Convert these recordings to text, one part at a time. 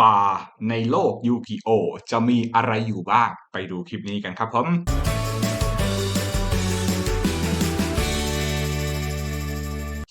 ป่าในโลกยูกิโอจะมีอะไรอยู่บ้าง ไปดูคลิปนี้กันครับผม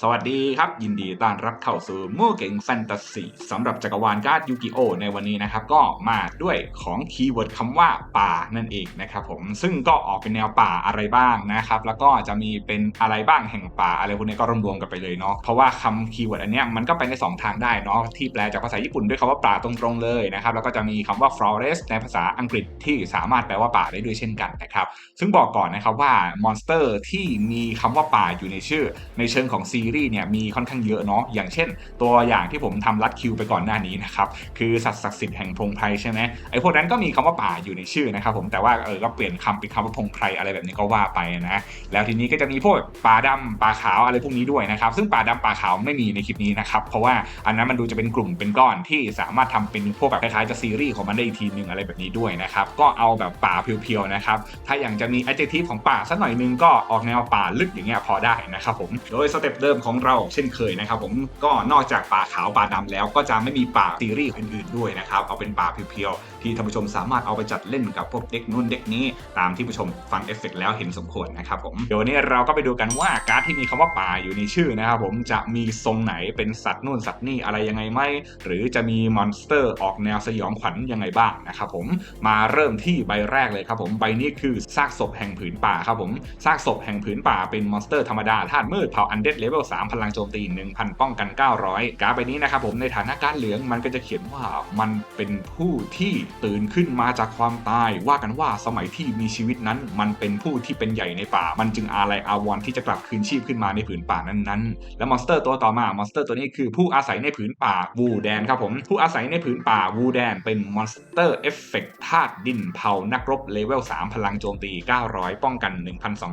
สวัสดีครับ ยินดีต้อนรับเข้าสู่มู่เก่งแฟนตาซีสำหรับจักรวาลการ์ดยูกิโอในวันนี้นะครับ ก็มาด้วยของคีย์เวิร์ดคำว่าป่านั่นเองนะครับผมซึ่งก็ออกเป็นแนวป่าอะไรบ้างนะครับ แล้วก็จะมีเป็นอะไรบ้างแห่งป่าอะไรพวกนี้ก็รวมๆกันไปเลยเนาะเพราะว่าคำคีย์เวิร์ดอันเนี้ยมันก็ไปในสองทางได้เนาะที่แปลจากภาษาญี่ปุ่นด้วยคำว่าป่าตรงๆเลยนะครับแล้วก็จะมีคำว่า forest ในภาษาอังกฤษที่สามารถแปลว่าป่าได้ด้วยเช่นกันนะครับซึ่งบอกก่อนนะครับว่ามอนสเตอร์ที่มีคำว่าป่าอยู่ในชื่อในเชิงของซีรีส์เนี่ยมีค่อนข้างเยอะเนาะอย่างเช่น ตัวอย่างที่ผมทำรัดคิวไปก่อนหน้านี้นะครับคือสัตว์ศักดิ์สิทธิ์แห่งพงไพรใช่ไหมไอ้พวกนั้นก็มีคำว่าป่าอยู่ในชื่อนะครับผมแต่ว่าเออก็เปลี่ยนคำเป็นคำว่าพงไพรอะไรแบบนี้ก็ว่าไปนะแล้วทีนี้ก็จะมีพวกป่าดำป่าขาวอะไรพวกนี้ด้วยนะครับซึ่งป่าดำป่าขาวไม่มีในคลิปนี้นะครับเพราะว่าอันนั้นมันดูจะเป็นกลุ่มเป็นก้อนที่สามารถทำเป็นพวกแบบคล้ายๆจะซีรีส์ของมันได้อีกทีหนึ่งอะไรแบบนี้ด้วยนะครับก็เอาแบบป่าเพียวๆนะครับถ้าอย่างจะมี adjective ของป่าสักหน่อยนึงก็ออกแนวป่าลึกอย่างเงี้ยพอได้นะครับผมโดยสเต็ปเดิมของเราเช่นเคยนะครับผมก็นอกจากป่าขาวป่าดำแล้วก็จะไม่มีป่าซีรีส์อื่นๆด้วยนะครับเอาเป็นป่าเพียวที่ท่านผู้ชมสามารถเอาไปจัดเล่นกับพวกเด็กนู่นเด็กนี้ตามที่ผู้ชมฟังเอฟเฟกต์แล้วเห็นสมควรนะครับผมเดี๋ยววนนี้เราก็ไปดูกันว่าการ์ดที่มีคำว่าป่าอยู่ในชื่อนะครับผมจะมีทรงไหนเป็นสัตว์นู่นสัตว์นี่อะไรยังไงไหมหรือจะมีมอนสเตอร์ออกแนวสยองขวัญยังไงบ้างนะครับผมมาเริ่มที่ใบแรกเลยครับผมใบนี้คือซากศพแห่งผืนป่าครับผมซากศพแห่งผืนป่าเป็นมอนสเตอร์ธรรมดาธาตุมืดเผ่าอันเดดเลเวล3พลังโจมตี 1,000 ป้องกัน 900 การ์ดใบนี้นะครับผมในฐานะการเหลืองมันก็จะเขียนว่ามันเป็นผู้ที่ตื่นขึ้นมาจากความตาย ว่ากันว่าสมัยที่มีชีวิตนั้น มันเป็นผู้ที่เป็นใหญ่ในป่า มันจึงอาลัยอาวรณ์ที่จะกลับคืนชีพขึ้นมาในผืนป่านั้นๆ และมอนสเตอร์ตัวต่อมามอนสเตอร์ตัวนี้คือผู้อาศัยในผืนป่าวูแดนครับผมผู้อาศัยในผืนป่าวูแดนเป็นมอนสเตอร์เอฟเฟกต์ธาตุดินเผานักรบเลเวล3 พลังโจมตี 900 ป้องกัน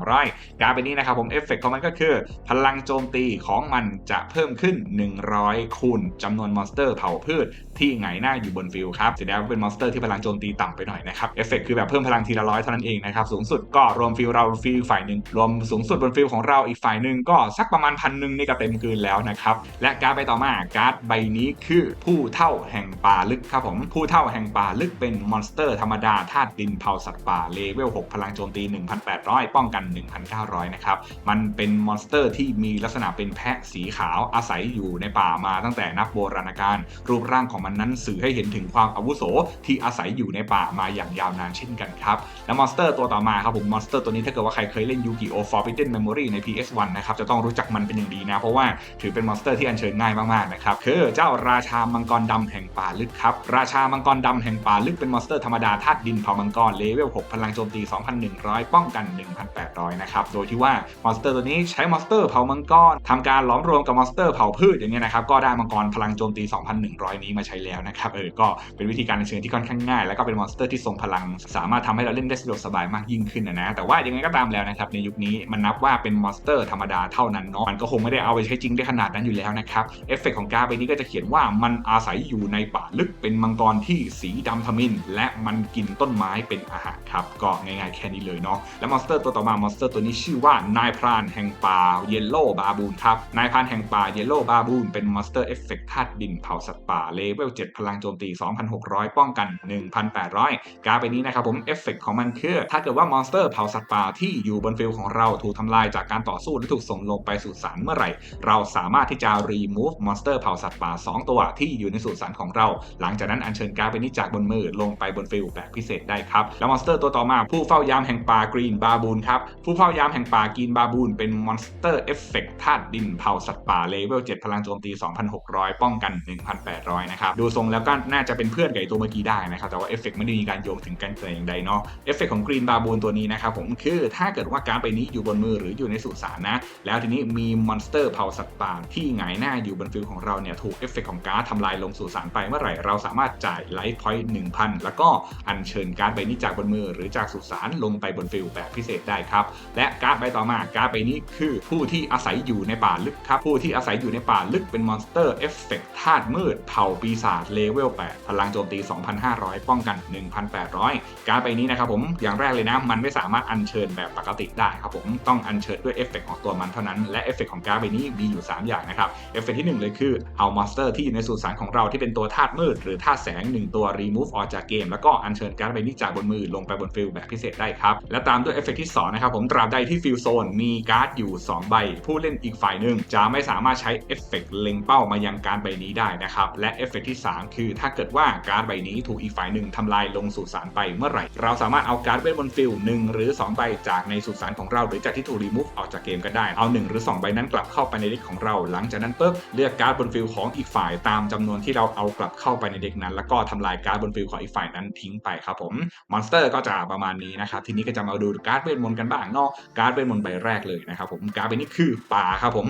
1,200 การ์ดใบนี้นะครับผมเอฟเฟกต์ของมันก็คือ พลังโจมตีของมันจะเพิ่มขึ้น 100 คูณจำนวนมอนสเตอร์เผาพืชที่ไงหน้าอยู่บนฟิลครับแสดงว่าเป็นมอนสเตอร์ที่พลังโจมตีต่ำไปหน่อยนะครับเอฟเฟกต์คือแบบเพิ่มพลังทีละร้อยเท่านั้นเองนะครับสูงสุดก็รวมฟิลเราฟิลฝ่ายหนึ่งรวมสูงสุดบนฟิลของเราอีกฝ่ายหนึ่งก็สักประมาณพันหนึ่งนี่ก็เต็มคืนแล้วนะครับและการ์ดใบต่อมาการ์ดใบนี้คือผู้เท่าแห่งป่าลึกครับผมผู้เท่าแห่งป่าลึกเป็นมอนสเตอร์ธรรมดาธาตุดินเผาสัตว์ป่าเลเวล6พลังโจมตี 1,800 ป้องกัน 1,900 นะครับมันเป็นมอนสเตอร์ที่มีลักษณะเป็นแพะสีขาวอาศัยอยู่ในป่ามาตั้งแต่นับโบราณกาลรูปร่างของมันนั้นสื่อให้เห็นถึงความอาวุโสที่อาศัยอยู่ในป่ามาอย่างยาวนานเช่นกันครับและมอนสเตอร์ตัวต่อมาครับผมมอนสเตอร์ตัวนี้ถ้าเกิดว่าใครเคยเล่น Yu-Gi-Oh! Forbidden Memory ใน PS1 นะครับจะต้องรู้จักมันเป็นอย่างดีนะเพราะว่าถือเป็นมอนสเตอร์ที่อัญเชิญง่ายมากๆนะครับคือเจ้าราชามังกรดำแห่งป่าลึกครับราชามังกรดำแห่งป่าลึกเป็นมอนสเตอร์ธรรมดาธาตุดินเผามังกรเลเวล6พลังโจมตี 2,100 ป้องกัน 1,800 นะครับโดยที่ว่ามอนสเตอร์ตัวนี้ใช้มอนสเตอร์เผามังกรทำการล้อมรวมกับมอนสเตอร์เผาพืชอย่างเงี้ยนะครับก็ได้มังกรพลังโจมตี 2,100 นี้มาใช้แล้วนะครับเออก็เป็นวิธีการอัญเชิญที่ค่อนข้างง่าย แล้วก็เป็นมอนสเตอร์ที่ทรงพลัง สามารถทำให้เราเล่นได้สะดวกสบายมากยิ่งขึ้นนะนะ แต่ว่ายังไงก็ตามแล้วนะครับในยุคนี้มันนับว่าเป็นมอนสเตอร์ธรรมดาเท่านั้นเนาะมันก็คงไม่ได้เอาไปใช้จริงได้ขนาดนั้นอยู่แล้วนะครับเอฟเฟกของการ์ดใบนี้ก็จะเขียนว่ามันอาศัยอยู่ในป่าลึกเป็นมังกรที่สีดำทมินและมันกินต้นไม้เป็นอาหารครับก็ง่ายๆแค่นี้เลยเนาะและมอนสเตอร์ตัวต่อมามอนสเตอร์ตัวนี้ชื่อว่านายพรานแห่งป่าเยลโล่บาบูนครับนายพรานแห่งป่าเยลโล่บาบูนเป็นมอนสเตอร์เอฟเฟกธาตุดินเผาสัตว์ป่าเลเวล7พลังโจมตี 2,600 ป้องกัน1,800 การ์ดใบนี้นะครับผมเอฟเฟกของมันคือถ้าเกิดว่ามอนสเตอร์เผาสัตว์ป่าที่อยู่บนฟิลของเราถูกทำลายจากการต่อสู้หรือถูกส่งลงไปสู่สารเมื่อไหร่ เราสามารถที่จะ remove monster เผาสัตว์ป่า 2 ตัวที่อยู่ในสุสานของเรา หลังจากนั้นอัญเชิญการ์ดใบนี้จากบนมือลงไปบนฟิลแบบพิเศษได้ครับ แล้วมอนสเตอร์ตัวต่อมาผู้เฝ้ายามแห่งป่ากรีนบาบูนครับผู้เฝ้ายามแห่งป่ากรีนบาบูนเป็นมอนสเตอร์เอฟเฟกธาตุดินเผาสัตว์ป่าเลเวล7พลังโจมตี 2,600 ป้องกัน 1,800 นะครับ ดูทรงแล้วก็น่าจะเป็นเพื่อนกับไอตัวเมื่อกี้ได้นะครับแต่ว่าเอฟเฟกไม่ได้มีการโยงถึงกันแต่อย่างใดเนาะเอฟเฟกของกรีนบาบูนตัวนี้นะครับผมคือถ้าเกิดว่าการ์ดใบนี้อยู่บนมือหรืออยู่ในสุสานนะ แล้วทีนี้มีมอนสเตอร์เผาสัตว์ป่าที่หงายหน้าอยู่บนฟิลของเราเนี่ยถูกเอฟเฟกของการ์ดทำลายลงสู่สารไปเมื่อไหร่เราสามารถจ่ายไลฟ์พอยต์1,000แล้วก็อัญเชิญการ์ดใบนี้จากบนมือ หรือจากสุสานลงไปบนฟิลแบบพิเศษได้ครับและการ์ดใบต่อมาการ์ดใบนี้คือผู้ที่อาศัยอยู่ในป่าลึกครับผู้ที่อาศัยอยู่ในป่าลึกเป็นมอนสเตอร์เอฟเฟกต์ธาตุมืดเผ่าปีศาจเลเวล8พลังโจมตี2,500 ป้องกัน 1,800 การดใบนี้นะครับผมอย่างแรกเลยนะ มันไม่สามารถอัญเชิญแบบปกติได้ครับผมต้องอัญเชิญด้วยเอฟเฟกต์ของตัวมันเท่านั้น และเอฟเฟกต์ของการดใบนี้มีอยู่ 3 อย่างนะครับเอฟเฟกต์ที่หนึ่งเลยคือเอามอนสเตอร์ที่อยู่ในสุสานของเราที่เป็นตัวธาตุมืดหรือธาตุแสงหนึ่งตัว remove ออกจากเกม แล้วก็อัญเชิญการ์ดใบนี้จากบนมือลงไปบนฟิลแบบพิเศษได้ครับและตามด้วยเอฟเฟกต์ที่2นะครับผมตราบใดที่ฟิลโซนมีการ์ดอยู่ 2 ใบ ผู้เล่นอีกฝ่ายหนึ่งจะไม่สามารถใช้เอฟเฟกต์เล็งเป้ามายังการ์ดใบนี้ได้นะครับและเอฟเฟกที่ 3 คือถ้าเกิดว่าการ์ดใบนี้ถูกอีกฝ่ายหนึ่งทำลายลงสู่สารไปเมื่อไหร่ เราสามารถเอาการ์ดเวทบนฟิลหนึ่งหรือ 2 ใบจากในสุสานของเรา หรือจากที่ถูกรีมูฟออกจากเกมก็ได้ เอา 1 หรือ 2 ใบนั้นกลับเข้าไปในเด็กของเรา หลังจากนั้นปุ๊บเลือกการ์ดบนฟิลของอีกฝ่ายตามจำนวนที่เราเอากลับเข้าไปในเด็กนั้น แล้วก็ทำลายการ์ดบนฟิลของอีกฝ่ายนั้นทิ้งไปครับผมมอนสเตอร์ก็จะประมาณนี้นะครับทีนี้ก็จะมาดูการ์ดเวทมนต์กันบ้างเนอกการ์ดเวทมนต์ใบแรกเลยนะครับผมการ์ดใบนี้คือป่าครับผม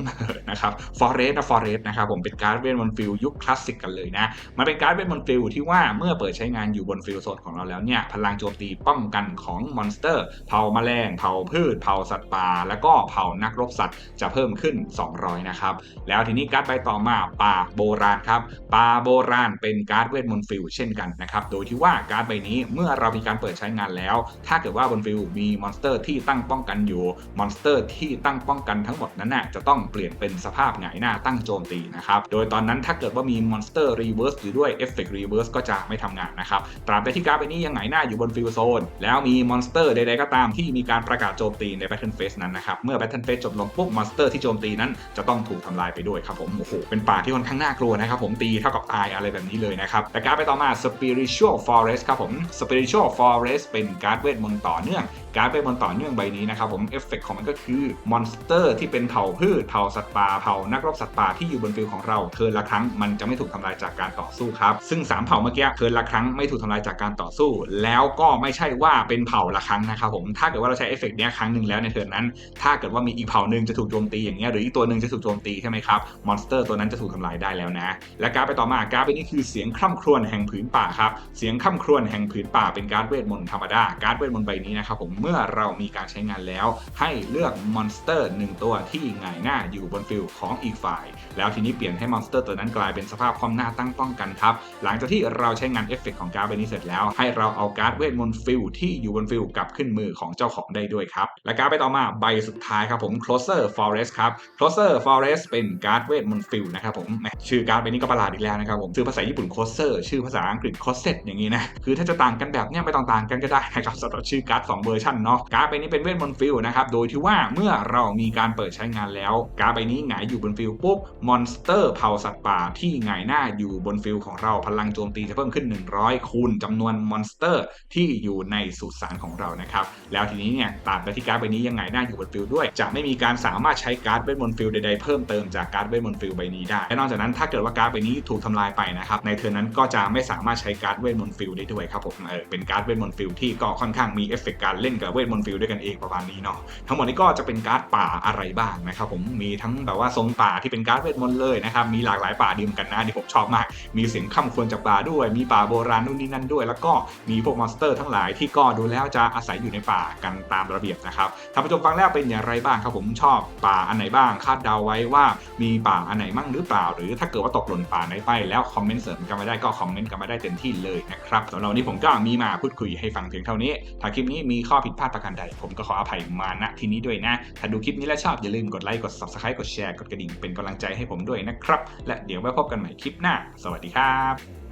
นะครับฟอเรสต์นะฟอเรสต์นะครับผมเป็นการ์ดเวทมนต์ฟิลยุคคลาสสิกกันเลยนะมันเป็นการ์ดเวทมนต์ฟิลที่ว่าเมื่อเปิดใช้งานอยู่บนฟิลโซนของเราแล้วเนี่ยพลังโจมตีป้องกันของมอนสเตอร์ เผ่าแมลงเผ่าพืช เผ่าสัตว์ป่าแล้วก็เผ่านักรบสัตว์จะเพิ่มขึ้น 200 นะครับ แล้วทีนี้การ์ดใบต่อมาป่าโบราณครับป่าโบราณเป็นการ์ดเวทมนต์ฟิลเช่นกันนะครับ โดยที่ว่าการ์ดใบนี้เมื่อเรามีการเปิดใช้งานแล้ว ถ้าเกิดว่าบนฟิลมีมอนสเตอร์ที่ตั้งป้องกันอยู่มอนสเตอร์ที่ตั้งป้องกันทั้งหมดนั้นน่ะจะต้องเปลี่ยนเป็นสภาพหงายหน้าตั้งโจมตีนะครับโดยตอนนั้นถ้าเกิดว่ามีมอนสเตอร์รีเวิร์สอยู่ด้วยเอฟเฟกต์รีเวิร์สก็จะไม่ทำงานนะครับตราบใดที่การ์ดใบนี้ยังหงหน้าอยู่บนฟิลโซนแล้วมีมอนสเตอร์ใดๆก็ตามที่มีการประกาศโจมตีในแบทเทิลเฟสนั้นนะครับเมื่อแบทเทิลเฟสจบลงปุ๊บมอนสเตอร์ที่โจมตีนั้นจะต้องถูกทำลายไปด้วยครับผมโอ้โหเป็นป่าที่ค่อนข้างน่ากลัวนะครับผมตีเท่ากับตายอะไรแบบนี้เลยนะครับแต่การ์ดไปต่อมา Spiritual Forest ครับผม Spiritual Forest เป็นการ์ดเวทมนต์ต่อเนื่องการ์ดเวทมนต์ต่อเนื่องใบนี้นะครับผมเอฟเฟกของมันก็คือมอนสเตอร์ที่เป็นเผ่าพืชเผ่าสัตว์ป่าเผ่านักรบสัตว์ป่าที่อยู่บนฟิลของเราเทิร์นละครั้งมันจะไม่ถูกทำลายจากการต่อสู้ครับซึ่งสามเผ่าเมื่อกี้เทิร์นละครั้งไม่ถูกทำลายจากการต่อสู้ แล้วก็ไม่ใช่ว่าเป็นเผ่าละครั้งนะครับผมถ้าเกิดว่าเราใช้เอฟเฟกต์นี้ครั้งหนึ่งแล้วในเทิร์นนั้น ถ้าเกิดว่ามีอีกเผ่าหนึ่งจะถูกโจมตีอย่างเงี้ยหรืออีกตัวหนึ่งจะถูกโจมตีใช่ไหมครับมอนสเตอร์ตัวนั้นจะถูกทำลายได้แล้วนะ และการไปต่อมาการไปนี้คือเสียงคร่ำครวญแห่งผืนป่าครับเสียงคร่ำครวญแห่งผืนป่าเป็นการเวทมนต์ธรรมดาการเวทมนต์ใบนี้นะครับผมเมื่อเรามีการใช้งานแล้ว ให้เลือกมอนสเตอร์หนึ่งตัวที่หงายหน้าอยู่บนฟิลของอีกฝ่าย แล้วทีนี้เปลี่ยนให้มอนสเตอร์ตัวนั้นกลายเป็นสภาพคว่ำหน้าตั้งป้องกันครับหลังจากที่เราใช้งานเอฟเฟกของการ์ดใบนี้เสร็จแล้ว ให้เราเอาการ์ดเวทมนต์ฟิลที่อยู่บนฟิลกลับขึ้นมือของเจ้าของได้ด้วยครับ และการ์ดไปต่อมาใบสุดท้ายครับผม closer forest ครับ closer forest เป็นการ์ดเวทมนต์ฟิลนะครับผมชื่อการ์ดใบนี้ก็ประหลาดอีกแล้วนะครับผมชื่อภาษาญี่ปุ่น closer ชื่อภาษาอังกฤษ closet อย่างนี้นะคือถ้าจะต่างกันแบบเนี้ยไม่ต้องต่างกันก็ได้นะครับสำหรับชื่อการ์ดสองเวอร์ชันเนาะการ์ดใบนี้เป็นเวทมนต์ฟิลนะครับโดยที่ว่าเมื่อเรามีการเปิดใช้งานแล้ว การ์ดใบนี้หงายอยู่บนฟิลปุ๊บมอนสเตอร์เผ่าสัตว์ป่าที่หงายหน้าอยู่บนฟิลของเราพลังโจมตีจะเพิ่มขึ้น100 คูณจำนวนมอนสเตอร์ ที่อยู่ในสุสานของเรานะครับ แล้วทีนี้เนี่ยตามไปที่การ์ดใบนี้ยังหงหน้าอยู่บนฟิลด้วย จะไม่มีการสามารถใช้การ์ดเวทมนต์ฟิลใดๆเพิ่มเติมจากการ์ดเวทมนต์ฟิลใบนี้ได้และนอกจากนั้นถ้าเกิดว่าการ์ดใบนี้ถูกทำลายไปนะครับในเทอร์นนั้นก็จะไม่สามารถใช้การ์ดเวทมนต์ฟิลได้ด้วยครับผมเออเป็นการ์ดเวทมนต์ฟิลที่ก็ค่อนข้างมีเอฟเฟกต์การเล่นกับเวทมนต์ฟิลด้วยกันเองประมาณนี้เนาะทั้งหมดนี้ก็จะเป็นการ์ดป่าอะไรบ้างนะครับผมมีทั้งแบบว่าทรงป่าที่เป็นการ์ดเวทมนต์เลยนะครับมีหลากหลายป่าดีมกันนะที่ผมชอบมาก มีเสียงค่ำควรจากป่าด้วยมีป่าโบราณนู่นนี่นั่นด้วย แล้วก็มีพวกมอนสเตอร์ทั้งหลายที่ก็ดูแล้วจะอาศัยอยู่ในป่ากันตามระเบียบนะครับท่านผู้ชมฟังแล้วเป็นอย่างไรบ้างครับผมชอบป่าอันไหนบ้างคาดเดาไว้ว่ามีป่าอันไหนมั่งหรือเปล่า หรือถ้าเกิดว่าตกหล่นป่าไหนไปแล้วคอมเมนต์เสริมกันมาได้ก็คอมเมนต์กันมาได้เต็มที่เลยนะครับสำหรับวันนี้ผมก็มีมาพูดคุยให้ฟังเพียงเท่านี้ ถ้าคลิปนี้มีข้อผิดพลาดประการใด ผมก็ขออภัยมาณที่นี้ด้วยนะ ถ้าดูคลิปนี้แล้วชอบอย่าลืมกดไลค์กด subscribe กดแชร์กดกระดิ่งเป็นกำลังใจให้ผมด้วยนะครับและเดี๋ยวไว้พบกันใหม่คลิปหน้า สวัสดีครับ